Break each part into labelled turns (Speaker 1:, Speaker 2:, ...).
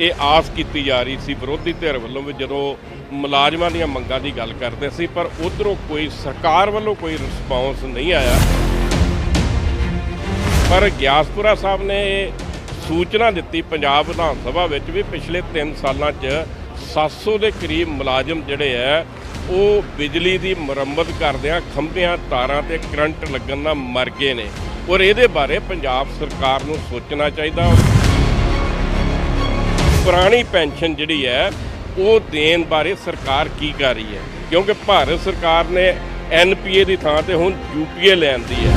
Speaker 1: ਇਹ ਆਸ ਕੀਤੀ ਜਾ ਰਹੀ ਸੀ ਵਿਰੋਧੀ ਧਿਰ ਵੱਲੋਂ ਵੀ ਜਦੋਂ ਮੁਲਾਜ਼ਮਾਂ ਦੀਆਂ ਮੰਗਾਂ ਦੀ ਗੱਲ ਕਰਦੇ ਸੀ, ਪਰ ਉਧਰੋਂ ਕੋਈ ਸਰਕਾਰ ਵੱਲੋਂ ਕੋਈ ਰਿਸਪੌਂਸ ਨਹੀਂ ਆਇਆ। ਪਰ ਗਿਆਸਪੁਰਾ ਸਾਹਿਬ ਨੇ ਇਹ ਸੂਚਨਾ ਦਿੱਤੀ ਪੰਜਾਬ ਵਿਧਾਨ ਸਭਾ ਵਿੱਚ ਵੀ ਪਿਛਲੇ 3 ਸਾਲਾਂ 'ਚ 700 ਦੇ ਕਰੀਬ ਮੁਲਾਜ਼ਮ ਜਿਹੜੇ ਆ, ਉਹ ਬਿਜਲੀ ਦੀ ਮੁਰੰਮਤ ਕਰਦਿਆਂ ਖੰਭਿਆਂ, ਤਾਰਾਂ ਤੇ ਕਰੰਟ ਲੱਗਣ ਨਾਲ ਮਰ ਗਏ ਨੇ। ਔਰ ਇਹਦੇ ਬਾਰੇ ਪੰਜਾਬ ਸਰਕਾਰ ਨੂੰ ਸੋਚਣਾ ਚਾਹੀਦਾ। ਪੁਰਾਣੀ ਪੈਨਸ਼ਨ ਜਿਹੜੀ ਹੈ, ਉਹ ਦੇਣ ਬਾਰੇ ਸਰਕਾਰ ਕੀ ਕਰ ਰਹੀ ਹੈ? ਕਿਉਂਕਿ ਭਾਰਤ ਸਰਕਾਰ ਨੇ ਐਨਪੀਏ ਦੀ ਥਾਂ ਤੇ ਹੁਣ ਯੂਪੀਏ ਲੈਣ ਦੀ ਹੈ।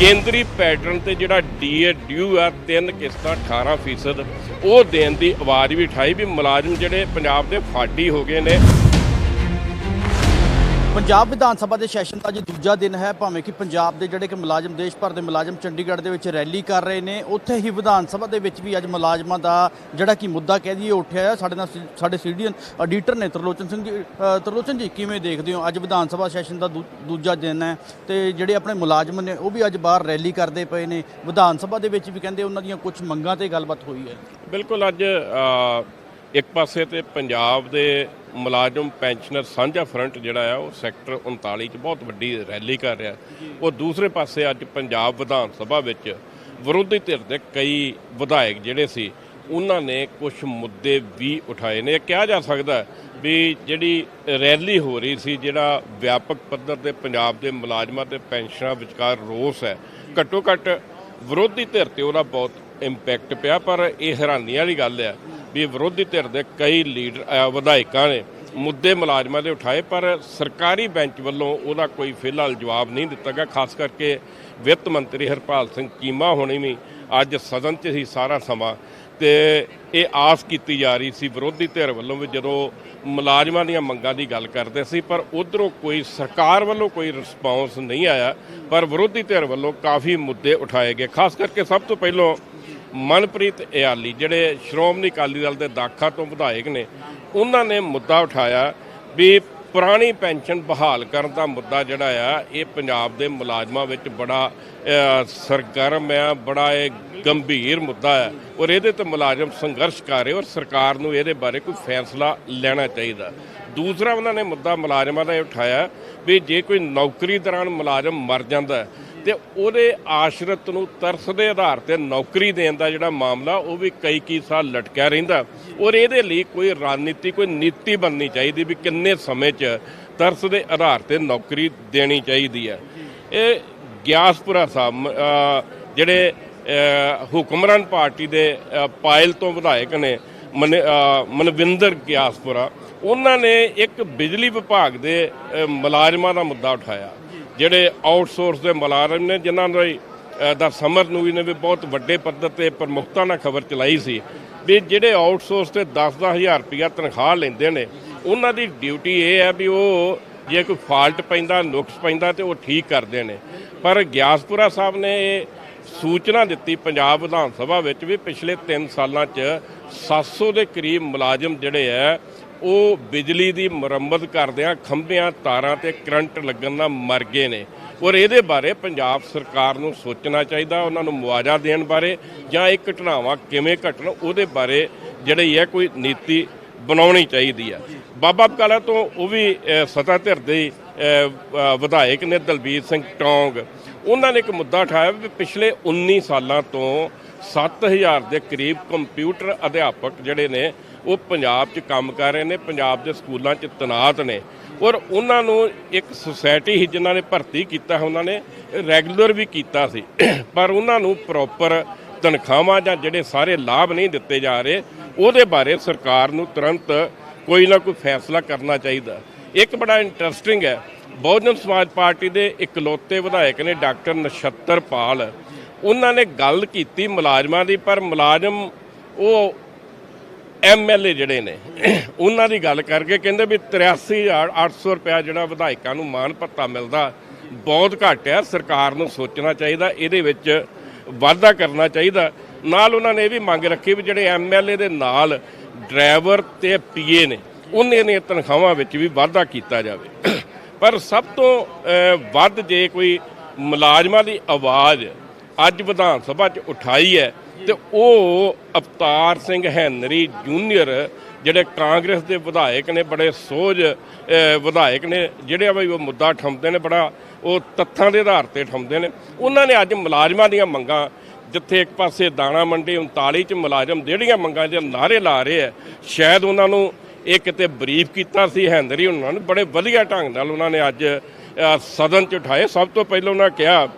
Speaker 1: ਕੇਂਦਰੀ ਪੈਟਰਨ ਤੇ ਜਿਹੜਾ ਡੀਏ ਡਿਊ ਆ, ਤਿੰਨ ਕਿਸ਼ਤਾਂ 18% ਉਹ ਦੇਣ ਦੀ ਆਵਾਜ਼ ਵੀ ਉਠਾਈ ਵੀ ਮੁਲਾਜ਼ਮ ਜਿਹੜੇ ਪੰਜਾਬ ਦੇ ਫਾਡੀ ਹੋ ਗਏ ਨੇ
Speaker 2: ਪੰਜਾਬ ਵਿਧਾਨ ਸਭਾ ਦੇ ਸੈਸ਼ਨ ਦਾ ਅੱਜ ਦੂਜਾ ਦਿਨ ਹੈ, ਭਾਵੇਂ ਕਿ ਪੰਜਾਬ ਦੇ ਜਿਹੜੇ ਕਿ ਮੁਲਾਜ਼ਮ, ਦੇਸ਼ ਭਰ ਦੇ ਮੁਲਾਜ਼ਮ ਚੰਡੀਗੜ੍ਹ ਦੇ ਵਿੱਚ ਰੈਲੀ ਕਰ ਰਹੇ ਨੇ, ਉੱਥੇ ਹੀ ਵਿਧਾਨ ਸਭਾ ਦੇ ਵਿੱਚ ਵੀ ਅੱਜ ਮੁਲਾਜ਼ਮਾਂ ਦਾ ਜਿਹੜਾ ਕਿ ਮੁੱਦਾ ਕਹਿ ਦਈਏ, ਉੱਠਿਆ ਹੈ ਸਾਡੇ ਨਾਲ ਸਾਡੇ ਸੀਡੀਅਨ ਐਡੀਟਰ ਨੇ ਤਰਲੋਚਨ ਸਿੰਘ ਜੀ ਤਰਲੋਚਨ ਜੀ, ਕਿਵੇਂ ਦੇਖਦੇ ਹੋ? ਅੱਜ ਵਿਧਾਨ ਸਭਾ ਸੈਸ਼ਨ ਦਾ ਦੂ- ਦੂਜਾ ਦਿਨ ਹੈ ਤੇ ਜਿਹੜੇ ਆਪਣੇ ਮੁਲਾਜ਼ਮ ਨੇ, ਉਹ ਵੀ ਅੱਜ ਬਾਹਰ ਰੈਲੀ ਕਰਦੇ ਪਏ ਨੇ। ਵਿਧਾਨ ਸਭਾ ਦੇ ਵਿੱਚ ਵੀ ਕਹਿੰਦੇ ਉਹਨਾਂ ਦੀਆਂ ਕੁਝ ਮੰਗਾਂ ਤੇ ਗੱਲਬਾਤ ਹੋਈ ਹੈ।
Speaker 1: ਬਿਲਕੁਲ ਅੱਜ ਇੱਕ ਪਾਸੇ ਤੇ ਪੰਜਾਬ ਦੇ ਮੁਲਾਜ਼ਮ ਪੈਨਸ਼ਨਰ ਸਾਂਝਾ ਫਰੰਟ ਜਿਹੜਾ ਆ ਉਹ ਸੈਕਟਰ 39 ਚ ਬਹੁਤ ਵੱਡੀ ਰੈਲੀ ਕਰ ਰਿਹਾ। ਉਹ ਦੂਸਰੇ ਪਾਸੇ ਅੱਜ ਪੰਜਾਬ ਵਿਧਾਨ ਸਭਾ ਵਿੱਚ ਵਿਰੋਧੀ ਧਿਰ ਦੇ ਕਈ ਵਿਧਾਇਕ ਜਿਹੜੇ ਸੀ ਉਹਨਾਂ ਨੇ ਕੁਝ ਮੁੱਦੇ ਵੀ ਉਠਾਏ ਨੇ। ਇਹ ਕਿਹਾ ਜਾ ਸਕਦਾ ਵੀ ਜਿਹੜੀ ਰੈਲੀ ਹੋ ਰਹੀ ਸੀ ਜਿਹੜਾ ਵਿਆਪਕ ਪੱਧਰ ਤੇ ਪੰਜਾਬ ਦੇ ਮੁਲਾਜ਼ਮਾਂ ਤੇ ਪੈਨਸ਼ਨਰਾਂ ਵਿਚਕਾਰ ਰੋਸ ਹੈ ਘੱਟੋ ਘੱਟ ਵਿਰੋਧੀ ਧਿਰ ਤੇ ਉਹਦਾ ਬਹੁਤ ਇੰਪੈਕਟ ਪਿਆ ਪਰ ਇਹ ਹੈਰਾਨੀ ਵਾਲੀ ਗੱਲ ਹੈ ਵੀ ਵਿਰੋਧੀ ਧਿਰ ਦੇ ਕਈ ਲੀਡਰ ਵਿਧਾਇਕਾਂ ਨੇ ਮੁੱਦੇ ਮੁਲਾਜ਼ਮਾਂ ਦੇ ਉਠਾਏ, ਪਰ ਸਰਕਾਰੀ ਬੈਂਚ ਵੱਲੋਂ ਉਹਦਾ ਕੋਈ ਫਿਲਹਾਲ ਜਵਾਬ ਨਹੀਂ ਦਿੱਤਾ ਗਿਆ। ਖਾਸ ਕਰਕੇ ਵਿੱਤ ਮੰਤਰੀ ਹਰਪਾਲ ਸਿੰਘ ਚੀਮਾ ਹੋਣੀ ਵੀ ਅੱਜ ਸਦਨ 'ਚ ਹੀ ਸਾਰਾ ਸਮਾਂ ਤੇ ਇਹ ਆਸ ਕੀਤੀ ਜਾ ਰਹੀ ਸੀ ਵਿਰੋਧੀ ਧਿਰ ਵੱਲੋਂ ਵੀ ਜਦੋਂ ਮੁਲਾਜ਼ਮਾਂ ਦੀਆਂ ਮੰਗਾਂ ਦੀ ਗੱਲ ਕਰਦੇ ਸੀ, ਪਰ ਉਧਰੋਂ ਕੋਈ ਸਰਕਾਰ ਵੱਲੋਂ ਕੋਈ ਰਿਸਪੌਂਸ ਨਹੀਂ ਆਇਆ, ਪਰ ਵਿਰੋਧੀ ਧਿਰ ਵੱਲੋਂ ਕਾਫੀ ਮੁੱਦੇ ਉਠਾਏ ਗਏ। ਖਾਸ ਕਰਕੇ ਸਭ ਤੋਂ ਪਹਿਲਾਂ ਮਨਪ੍ਰੀਤ ਇਆਲੀ, ਜਿਹੜੇ ਸ਼੍ਰੋਮਣੀ ਅਕਾਲੀ ਦਲ ਦੇ ਦਾਖਾ ਤੋਂ ਵਿਧਾਇਕ ਨੇ, ਉਹਨਾਂ ਨੇ ਮੁੱਦਾ ਉਠਾਇਆ ਵੀ ਪੁਰਾਣੀ ਪੈਨਸ਼ਨ ਬਹਾਲ ਕਰਨ ਦਾ ਮੁੱਦਾ ਜਿਹੜਾ ਆ, ਇਹ ਪੰਜਾਬ ਦੇ ਮੁਲਾਜ਼ਮਾਂ ਵਿੱਚ ਬੜਾ ਸਰਗਰਮ ਆ, ਬੜਾ ਇਹ ਗੰਭੀਰ ਮੁੱਦਾ ਹੈ ਔਰ ਇਹਦੇ ਤੇ ਮੁਲਾਜ਼ਮ ਸੰਘਰਸ਼ ਕਰ ਰਹੇ ਔਰ ਸਰਕਾਰ ਨੂੰ ਇਹਦੇ ਬਾਰੇ ਕੋਈ ਫੈਸਲਾ ਲੈਣਾ ਚਾਹੀਦਾ। ਦੂਸਰਾ ਉਹਨਾਂ ਨੇ ਮੁੱਦਾ ਮੁਲਾਜ਼ਮਾਂ ਦਾ ਇਹ ਉਠਾਇਆ ਵੀ ਜੇ ਕੋਈ ਨੌਕਰੀ ਦੌਰਾਨ ਮੁਲਾਜ਼ਮ ਮਰ ਜਾਂਦਾ ਤੇ ਉਹਦੇ ਆਸ਼ਰਤ ਨੂੰ ਤਰਸ ਦੇ ਆਧਾਰ ਤੇ ਨੌਕਰੀ ਦੇਣ ਦਾ ਜਿਹੜਾ ਮਾਮਲਾ, ਉਹ ਵੀ ਕਈ ਕਈ ਸਾਲ ਲਟਕਿਆ ਰਹਿੰਦਾ। ਔਰ ਇਹਦੇ ਲਈ ਕੋਈ ਰਣਨੀਤੀ ਕੋਈ ਨੀਤੀ ਬਣਨੀ ਚਾਹੀਦੀ ਵੀ ਕਿੰਨੇ ਸਮੇਂ 'ਚ ਤਰਸ ਦੇ ਆਧਾਰ ਤੇ ਨੌਕਰੀ ਦੇਣੀ ਚਾਹੀਦੀ ਹੈ। ਇਹ ਗਿਆਸਪੁਰਾ ਸਾਹਿਬ ਜਿਹੜੇ ਹੁਕਮਰਾਨ ਪਾਰਟੀ ਦੇ ਪਾਇਲ ਤੋਂ ਵਿਧਾਇਕ ਨੇ, ਮਨ- ਮਨਵਿੰਦਰ ਗਿਆਸਪੁਰਾ, ਉਹਨਾਂ ਨੇ ਇੱਕ ਬਿਜਲੀ ਵਿਭਾਗ ਦੇ ਮੁਲਾਜ਼ਮਾਂ ਦਾ ਮੁੱਦਾ ਉਠਾਇਆ। ਜਿਹੜੇ ਆਊਟਸੋਰਸ ਦੇ ਮੁਲਾਜ਼ਮ ਨੇ ਜਿਨ੍ਹਾਂ ਦਾ ਅ, ਦਾ ਸਮਰ ਨੂਰੀ ਨੇ ਵੀ ਬਹੁਤ ਵੱਡੇ ਪੱਧਰ ਤੇ ਪ੍ਰਮੁਖਤਾ ਨਾਲ ਖਬਰ ਚਲਾਈ ਸੀ ਵੀ ਜਿਹੜੇ ਆਊਟਸੋਰਸ ਤੇ 10-10 ਹਜ਼ਾਰ ਰੁਪਇਆ ਤਨਖਾਹ ਲੈਂਦੇ ਨੇ ਉਹਨਾਂ ਦੀ ਡਿਊਟੀ ਇਹ ਹੈ ਵੀ ਉਹ ਜੇ ਕੋਈ ਫਾਲਟ ਪੈਂਦਾ ਨੁਕਸ ਪੈਂਦਾ ਤੇ ਉਹ ਠੀਕ ਕਰਦੇ ਨੇ। ਪਰ ਗਿਆਸਪੁਰਾ ਸਾਹਿਬ ਨੇ ਇਹ ਸੂਚਨਾ ਦਿੱਤੀ ਪੰਜਾਬ ਵਿਧਾਨ ਸਭਾ ਵਿੱਚ ਵੀ ਪਿਛਲੇ 3 ਸਾਲਾਂ 'ਚ 700 ਦੇ ਕਰੀਬ ਮੁਲਾਜ਼ਮ ਜਿਹੜੇ ਆ ਉਹ ਬਿਜਲੀ ਦੀ ਮੁਰੰਮਤ ਕਰਦਿਆਂ ਖੰਭਿਆਂ ਤਾਰਾਂ ਤੇ ਕਰੰਟ ਲੱਗਣ ਨਾਲ ਮਰ ਗਏ ਨੇ। ਔਰ ਇਹਦੇ ਬਾਰੇ ਪੰਜਾਬ ਸਰਕਾਰ ਨੂੰ ਸੋਚਣਾ ਚਾਹੀਦਾ ਉਹਨਾਂ ਨੂੰ ਮੁਆਵਜ਼ਾ ਦੇਣ ਬਾਰੇ ਜਾਂ ਇਹ ਘਟਨਾਵਾਂ ਕਿਵੇਂ ਘਟਣ ਉਹਦੇ ਬਾਰੇ ਜਿਹੜੀ ਹੈ ਕੋਈ ਨੀਤੀ ਬਣਾਉਣੀ ਚਾਹੀਦੀ ਆ ਬਾਬਾ ਬਕਾਲਾ ਤੋਂ ਉਹ ਵੀ ਅ, ਧਿਰ ਦੇ ਵਿਧਾਇਕ ਨੇ ਦਲਬੀਰ ਸਿੰਘ ਟੌਂਗ। ਉਹਨਾਂ ਨੇ ਇੱਕ ਮੁੱਦਾ ਉਠਾਇਆ ਵੀ ਪਿਛਲੇ 19 ਸਾਲਾਂ ਤੋਂ 7000 ਦੇ ਕਰੀਬ ਕੰਪਿਊਟਰ ਅਧਿਆਪਕ ਜਿਹੜੇ ਨੇ ਉਹ ਪੰਜਾਬ 'ਚ ਕੰਮ ਕਰ ਰਹੇ ਨੇ, ਪੰਜਾਬ ਦੇ ਸਕੂਲਾਂ 'ਚ ਤਨਾਤ ਨੇ। ਔਰ ਉਹਨਾਂ ਨੂੰ ਇੱਕ ਸੁਸਾਇਟੀ ਹੀ ਜਿਨ੍ਹਾਂ ਨੇ ਭਰਤੀ ਕੀਤਾ, ਉਹਨਾਂ ਨੇ ਰੈਗੂਲਰ ਵੀ ਕੀਤਾ ਸੀ। ਪਰ ਉਹਨਾਂ ਨੂੰ ਪ੍ਰੋਪਰ ਤਨਖਾਹਾਂ ਜਾਂ ਜਿਹੜੇ ਸਾਰੇ ਲਾਭ ਨਹੀਂ ਦਿੱਤੇ ਜਾ ਰਹੇ, ਉਹਦੇ ਬਾਰੇ ਸਰਕਾਰ ਨੂੰ ਤੁਰੰਤ ਕੋਈ ਨਾ ਕੋਈ ਫੈਸਲਾ ਕਰਨਾ ਚਾਹੀਦਾ। ਇੱਕ ਬੜਾ ਇੰਟਰਸਟਿੰਗ ਹੈ, ਬਹੁਜਨ ਸਮਾਜ ਪਾਰਟੀ ਦੇ ਇਕਲੌਤੇ ਵਿਧਾਇਕ ਨੇ ਡਾਕਟਰ ਨਛੱਤਰ ਪਾਲ। ਉਹਨਾਂ ਨੇ ਗੱਲ ਕੀਤੀ ਮੁਲਾਜ਼ਮਾਂ ਦੀ, ਪਰ ਮੁਲਾਜ਼ਮ ਉਹ ਐਮਐਲਏ ਜਿਹੜੇ ਨੇ, ਉਹਨਾਂ ਦੀ ਗੱਲ ਕਰਕੇ ਕਹਿੰਦੇ ਵੀ 83800 ਰੁਪਇਆ ਜਿਹੜਾ ਵਿਧਾਇਕਾਂ ਨੂੰ ਮਾਨ ਭੱਤਾ ਮਿਲਦਾ, ਬਹੁਤ ਘੱਟ ਆ ਸਰਕਾਰ ਨੂੰ ਸੋਚਣਾ ਚਾਹੀਦਾ, ਇਹਦੇ ਵਿੱਚ ਵਾਧਾ ਕਰਨਾ ਚਾਹੀਦਾ। ਨਾਲ ਉਹਨਾਂ ਨੇ ਇਹ ਵੀ ਮੰਗ ਰੱਖੀ ਵੀ ਜਿਹੜੇ ਐਮਐਲਏ ਦੇ ਨਾਲ ਡਰਾਈਵਰ ਤੇ ਪੀਏ ਨੇ, ਉਹਨਾਂ ਦੀਆਂ ਤਨਖਾਹਾਂ ਵਿੱਚ ਵੀ ਵਾਧਾ ਕੀਤਾ ਜਾਵੇ। ਪਰ ਸਭ ਤੋਂ ਵੱਧ ਜੇ ਕੋਈ ਮੁਲਾਜ਼ਮਾਂ ਦੀ ਆਵਾਜ਼ ਅੱਜ ਵਿਧਾਨ ਸਭਾ 'ਚ ਉਠਾਈ ਹੈ ਤੇ ਉਹ ਅਵਤਾਰ ਸਿੰਘ ਹੈਨਰੀ ਜੂਨੀਅਰ, ਜਿਹੜੇ ਕਾਂਗਰਸ ਦੇ ਵਿਧਾਇਕ ਨੇ, ਬੜੇ ਸੋਝ ਵਿਧਾਇਕ ਨੇ, ਜਿਹੜੇ ਆ ਵੀ ਉਹ ਮੁੱਦਾ ਠੰਮਦੇ ਨੇ, ਬੜਾ ਉਹ ਤੱਥਾਂ ਦੇ ਆਧਾਰ ਤੇ ਠੰਮਦੇ ਨੇ। ਉਹਨਾਂ ਨੇ ਅੱਜ ਮੁਲਾਜ਼ਮਾਂ ਦੀਆਂ ਮੰਗਾਂ, ਜਿੱਥੇ ਇੱਕ ਪਾਸੇ ਦਾਣਾ ਮੰਡੀ 39 ਚ ਮੁਲਾਜ਼ਮ ਜਿਹੜੀਆਂ ਮੰਗਾਂ ਦੇ ਨਾਰੇ ਲਾ ਰਹੇ ਆ, ਸ਼ਾਇਦ ਉਹਨਾਂ ਨੂੰ ਇਹ ਕਿਤੇ ਬਰੀਫ ਕੀਤਾ ਸੀ ਹੈਂਦਰੀ ਉਹਨਾਂ ਨੇ ਬੜੇ ਵਧੀਆ ਢੰਗ ਨਾਲ ਉਹਨਾਂ ਨੇ ਅੱਜ ਸਦਨ ਚ ਉਠਾਏ। ਸਭ ਤੋਂ ਪਹਿਲਾਂ ਉਹਨਾਂ ਕਿਹਾ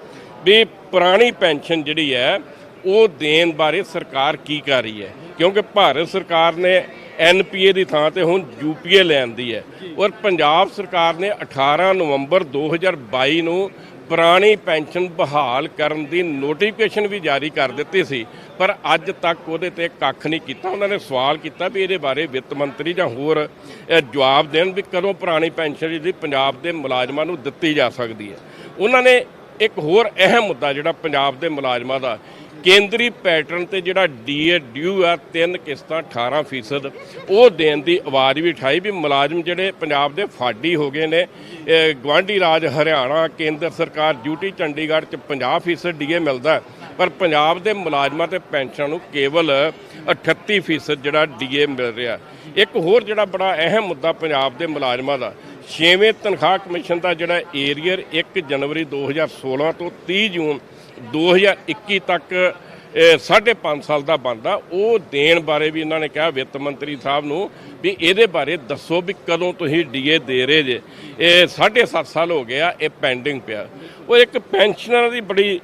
Speaker 1: ਵੀ ਪੁਰਾਣੀ ਪੈਨਸ਼ਨ ਜਿਹੜੀ ਹੈ ਉਹ ਦੇਣ ਬਾਰੇ ਸਰਕਾਰ ਕੀ ਕਰ ਰਹੀ ਹੈ? ਕਿਉਂਕਿ ਭਾਰਤ ਸਰਕਾਰ ਨੇ ਐਨਪੀਏ ਦੀ ਥਾਂ ਤੇ ਹੁਣ ਯੂਪੀਏ ਲੈਣ ਦੀ ਹੈ ਔਰ ਪੰਜਾਬ ਸਰਕਾਰ ਨੇ 18 ਨਵੰਬਰ 2022 ਨੂੰ ਪੁਰਾਣੀ ਪੈਨਸ਼ਨ ਬਹਾਲ ਕਰਨ ਦੀ ਨੋਟੀਫਿਕੇਸ਼ਨ ਵੀ ਜਾਰੀ ਕਰ ਦਿੱਤੀ ਸੀ, ਪਰ ਅੱਜ ਤੱਕ ਉਹਦੇ ਤੇ ਕੱਖ ਨਹੀਂ ਕੀਤਾ। ਉਹਨਾਂ ਨੇ ਸਵਾਲ ਕੀਤਾ ਵੀ ਇਹਦੇ ਬਾਰੇ ਵਿੱਤ ਮੰਤਰੀ ਜਾਂ ਹੋਰ ਜਵਾਬ ਦੇਣ ਵੀ ਕਦੋਂ ਪੁਰਾਣੀ ਪੈਨਸ਼ਨ ਜਿਹੜੀ ਪੰਜਾਬ ਦੇ ਮੁਲਾਜ਼ਮਾਂ ਨੂੰ ਦਿੱਤੀ ਜਾ ਸਕਦੀ ਹੈ। ਉਹਨਾਂ ਨੇ ਇੱਕ ਹੋਰ ਅਹਿਮ ਮੁੱਦਾ ਜਿਹੜਾ ਪੰਜਾਬ ਦੇ ਮੁਲਾਜ਼ਮਾਂ ਦਾ ਕੇਂਦਰੀ ਪੈਟਰਨ ਤੇ ਜਿਹੜਾ ਡੀਏ ਡਿਊ ਆ, ਤਿੰਨ ਕਿਸ਼ਤਾਂ 18% ਉਹ ਦੇਣ ਦੀ ਆਵਾਜ਼ ਵੀ ਉਠਾਈ ਵੀ ਮੁਲਾਜ਼ਮ ਜਿਹੜੇ ਪੰਜਾਬ ਦੇ ਫਾਡੀ ਹੋ ਗਏ ਨੇ। ਇਹ ਗਵਾਂਢੀ ਰਾਜ ਹਰਿਆਣਾ, ਕੇਂਦਰ ਸਰਕਾਰ ਡਿਊਟੀ ਚੰਡੀਗੜ੍ਹ ਚ 50% ਡੀਏ ਮਿਲਦਾ ਪਰ ਪੰਜਾਬ ਦੇ ਮੁਲਾਜ਼ਮਾਂ ਤੇ ਪੈਨਸ਼ਨ ਨੂੰ ਕੇਵਲ 38% ਜਿਹੜਾ ਡੀਏ ਮਿਲ ਰਿਹਾ ਇੱਕ ਹੋਰ ਜਿਹੜਾ ਬੜਾ ਅਹਿਮ ਮੁੱਦਾ ਪੰਜਾਬ ਦੇ ਮੁਲਾਜ਼ਮਾਂ ਦਾ, ਛੇਵੇਂ ਤਨਖਾਹ ਕਮਿਸ਼ਨ ਦਾ ਜਿਹੜਾ ਏਰੀਅਰ 1 ਜਨਵਰੀ 2016 ਤੋਂ 30 ਜੂਨ 2021 ਤੱਕ, ਇਹ ਸਾਢੇ ਪੰਜ ਸਾਲ ਦਾ ਬਣਦਾ। ਉਹ ਦੇਣ ਬਾਰੇ ਵੀ ਇਹਨਾਂ ਨੇ ਕਿਹਾ ਵਿੱਤ ਮੰਤਰੀ ਸਾਹਿਬ ਨੂੰ ਵੀ ਇਹਦੇ ਬਾਰੇ ਦੱਸੋ ਵੀ ਕਦੋਂ ਤੁਸੀਂ ਡੀਏ ਦੇ ਰਹੇ ਜੇ। ਇਹ ਸਾਢੇ ਸੱਤ ਸਾਲ ਹੋ ਗਿਆ, ਇਹ ਪੈਂਡਿੰਗ ਪਿਆ। ਉਹ ਇੱਕ ਪੈਨਸ਼ਨਰ ਦੀ ਬੜੀ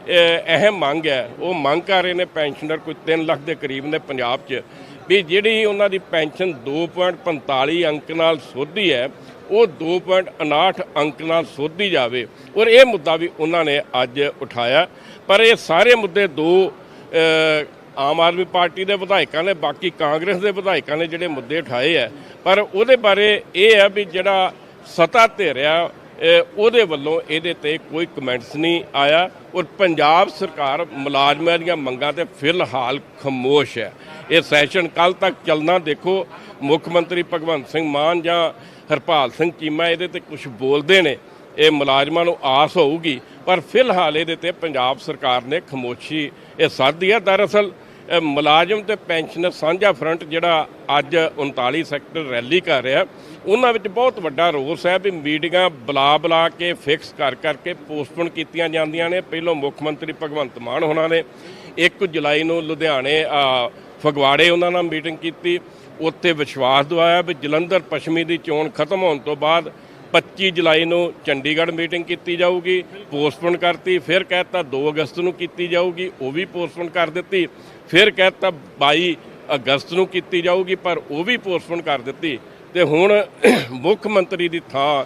Speaker 1: ਅਹਿਮ ਮੰਗ ਹੈ। ਉਹ ਮੰਗ ਕਰ ਰਹੇ ਨੇ ਪੈਨਸ਼ਨਰ ਕੋਈ 3 ਲੱਖ ਦੇ ਕਰੀਬ ਨੇ ਪੰਜਾਬ 'ਚ। ਵੀ ਜਿਹੜੀ ਉਹਨਾਂ ਦੀ ਪੈਨਸ਼ਨ 2.45 ਅੰਕ ਨਾਲ ਸੋਧੀ ਹੈ ਉਹ 2.59 ਅੰਕ ਨਾਲ ਸੋਧੀ ਜਾਵੇ। ਔਰ ਇਹ ਮੁੱਦਾ ਵੀ ਉਹਨਾਂ ਨੇ ਅੱਜ ਉਠਾਇਆ। ਪਰ ਇਹ ਸਾਰੇ ਮੁੱਦੇ ਦੋ ਆਮ ਆਦਮੀ ਪਾਰਟੀ ਦੇ ਵਿਧਾਇਕਾਂ ਨੇ ਬਾਕੀ ਕਾਂਗਰਸ ਦੇ ਵਿਧਾਇਕਾਂ ਨੇ ਜਿਹੜੇ ਮੁੱਦੇ ਉਠਾਏ ਆ ਪਰ ਉਹਦੇ ਬਾਰੇ ਇਹ ਹੈ ਵੀ ਜਿਹੜਾ ਸਤਾ ਧਿਰਿਆ ਅ, ਉਹਦੇ ਵੱਲੋਂ ਇਹਦੇ ਤੇ ਕੋਈ ਕਮੈਂਟਸ ਨਹੀਂ ਆਇਆ ਔਰ ਪੰਜਾਬ ਸਰਕਾਰ ਮੁਲਾਜ਼ਮਾਂ ਦੀਆਂ ਮੰਗਾਂ ਤੇ ਫਿਲਹਾਲ ਖਮੋਸ਼ ਹੈ। ਇਹ ਸੈਸ਼ਨ ਕੱਲ ਤੱਕ ਚੱਲਣਾ ਦੇਖੋ, ਮੁੱਖ ਮੰਤਰੀ ਭਗਵੰਤ ਸਿੰਘ ਮਾਨ ਜਾਂ ਹਰਪਾਲ ਸਿੰਘ ਚੀਮਾ ਇਹਦੇ ਤੇ ਕੁਝ ਬੋਲਦੇ ਨੇ, ਇਹ ਮੁਲਾਜ਼ਮਾਂ ਨੂੰ ਆਸ ਹੋਊਗੀ, ਪਰ ਫਿਲਹਾਲ ਇਹਦੇ ਤੇ ਪੰਜਾਬ ਸਰਕਾਰ ਨੇ ਖਮੋਸ਼ੀ ਇਹ ਸਾਧੀ ਹੈ। ਦਰਅਸਲ ਮੁਲਾਜ਼ਮ ਤੇ ਪੈਨਸ਼ਨਰ ਸਾਂਝਾ ਫਰੰਟ ਜਿਹੜਾ ਅੱਜ 39 ਸੈਕਟਰ ਰੈਲੀ ਕਰ ਰਿਹਾ, ਉਹਨਾਂ ਵਿੱਚ ਬਹੁਤ ਵੱਡਾ ਰੋਸ ਹੈ ਵੀ ਮੀਟਿੰਗਾਂ ਬੁਲਾ ਬੁਲਾ ਕੇ ਫਿਕਸ ਕਰ ਕਰਕੇ ਪੋਸਟਪੋਨ ਕੀਤੀਆਂ ਜਾਂਦੀਆਂ ਨੇ। ਪਹਿਲੋਂ ਮੁੱਖ ਮੰਤਰੀ ਭਗਵੰਤ ਮਾਨ ਹੋਣਾ ਨੇ 1 ਜੁਲਾਈ ਨੂੰ ਲੁਧਿਆਣੇ ਫਗਵਾੜੇ ਉਹਨਾਂ ਨਾਲ ਮੀਟਿੰਗ ਕੀਤੀ। ਉੱਥੇ ਵਿਸ਼ਵਾਸ ਦਵਾਇਆ ਵੀ ਜਲੰਧਰ, ਪੱਛਮੀ ਦੀ ਚੋਣ ਖਤਮ ਹੋਣ ਤੋਂ ਬਾਅਦ 25 ਜੁਲਾਈ ਨੂੰ ਚੰਡੀਗੜ੍ਹ ਮੀਟਿੰਗ ਕੀਤੀ ਜਾਊਗੀ, ਪੋਸਟਪੋਨ ਕਰਤੀ, ਫਿਰ ਕਹਿਤਾ 2 ਅਗਸਤ ਨੂੰ ਕੀਤੀ ਜਾਊਗੀ, ਉਹ ਵੀ ਪੋਸਟਪੋਨ ਕਰ ਦਿੱਤੀ, ਫਿਰ ਕਹਿਤਾ 22 ਅਗਸਤ ਨੂੰ ਕੀਤੀ ਜਾਊਗੀ, ਪਰ ਉਹ ਵੀ ਪੋਸਟਪੋਨ ਕਰ ਦਿੱਤੀ। ਤੇ ਹੁਣ ਮੁੱਖ ਮੰਤਰੀ ਦੀ ਥਾਂ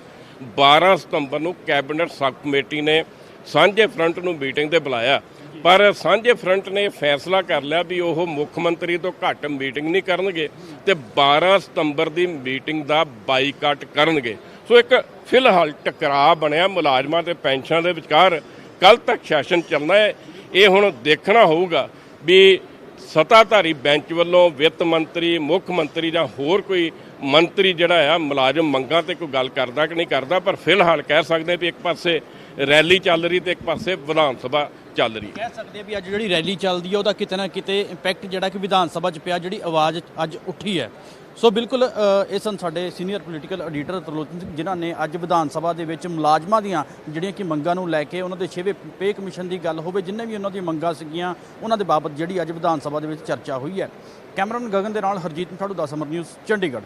Speaker 1: 12 ਸਤੰਬਰ ਨੂੰ ਕੈਬਨਿਟ ਸਬ ਕਮੇਟੀ ਨੇ ਸਾਂਝੇ ਫਰੰਟ ਨੂੰ ਮੀਟਿੰਗ ਤੇ ਬੁਲਾਇਆ। ਪਰ ਸਾਂਝੇ ਫਰੰਟ ਨੇ ਫੈਸਲਾ ਕਰ ਲਿਆ ਵੀ ਉਹ ਮੁੱਖ ਮੰਤਰੀ ਤੋਂ ਘੱਟ ਮੀਟਿੰਗ ਨਹੀਂ ਕਰਨਗੇ ਤੇ 12 ਸਤੰਬਰ ਦੀ ਮੀਟਿੰਗ ਦਾ ਬਾਈਕਾਟ ਕਰਨਗੇ। ਸੋ ਇੱਕ ਫਿਲਹਾਲ ਟਕਰਾਅ ਬਣਿਆ ਮੁਲਾਜ਼ਮਾਂ ਤੇ ਪੈਨਸ਼ਨਾਂ ਦੇ ਵਿਚਕਾਰ। ਕੱਲ ਤੱਕ ਸੈਸ਼ਨ ਚੱਲਣਾ ਹੈ। ਇਹ ਹੁਣ ਦੇਖਣਾ ਹੋਊਗਾ ਵੀ ਸੱਤਾਧਾਰੀ ਬੈਂਚ ਵੱਲੋਂ ਵਿੱਤ ਮੰਤਰੀ, ਮੁੱਖ ਮੰਤਰੀ ਜਾਂ ਹੋਰ ਕੋਈ ਮੰਤਰੀ ਜਿਹੜਾ ਆ, ਮੁਲਾਜ਼ਮ ਮੰਗਾਂ ਤੇ ਕੋਈ ਗੱਲ ਕਰਦਾ ਕਿ ਨਹੀਂ ਕਰਦਾ, ਪਰ ਫਿਲਹਾਲ ਕਹਿ ਸਕਦੇ ਵੀ ਇੱਕ ਪਾਸੇ ਰੈਲੀ ਚੱਲ ਰਹੀ ਤੇ ਇੱਕ ਪਾਸੇ ਵਿਧਾਨ ਸਭਾ ਚੱਲ ਰਹੀ
Speaker 2: ਕਹਿ ਸਕਦੇ ਵੀ ਅੱਜ ਜਿਹੜੀ ਰੈਲੀ ਚੱਲਦੀ ਹੈ, ਉਹਦਾ ਕਿਤੇ ਨਾ ਕਿਤੇ ਇੰਪੈਕਟ ਜਿਹੜਾ ਕਿ ਵਿਧਾਨ ਸਭਾ 'ਚ ਪਿਆ, ਜਿਹੜੀ ਆਵਾਜ਼ ਅੱਜ ਉੱਠੀ ਹੈ। ਸੋ ਬਿਲਕੁਲ ਇਹ ਸਨ ਸਾਡੇ senior political editor Tarlochan Singh, ਜਿਨ੍ਹਾਂ ਨੇ ਅੱਜ ਵਿਧਾਨ ਸਭਾ ਦੇ ਵਿੱਚ ਮੁਲਾਜ਼ਮਾਂ ਦੀਆਂ ਜਿਹੜੀਆਂ ਕਿ ਮੰਗਾਂ ਨੂੰ ਲੈ ਕੇ ਉਹਨਾਂ ਦੇ ਛੇਵੇਂ ਪੇ ਕਮਿਸ਼ਨ ਦੀ ਗੱਲ ਹੋਵੇ, ਜਿੰਨੇ ਵੀ ਉਹਨਾਂ ਦੀਆਂ ਮੰਗਾਂ ਸੀਗੀਆਂ, ਉਹਨਾਂ ਦੇ ਬਾਬਤ ਜਿਹੜੀ ਅੱਜ ਵਿਧਾਨ ਸਭਾ ਦੇ ਵਿੱਚ ਚਰਚਾ ਹੋਈ ਹੈ। ਕੈਮਰਨ ਗਗਨ ਦੇ ਨਾਲ ਹਰਜੀਤ ਮਠਾੜੂ ਦਾ ਸਮਰ ਨਿਊਜ਼, ਚੰਡੀਗੜ੍ਹ।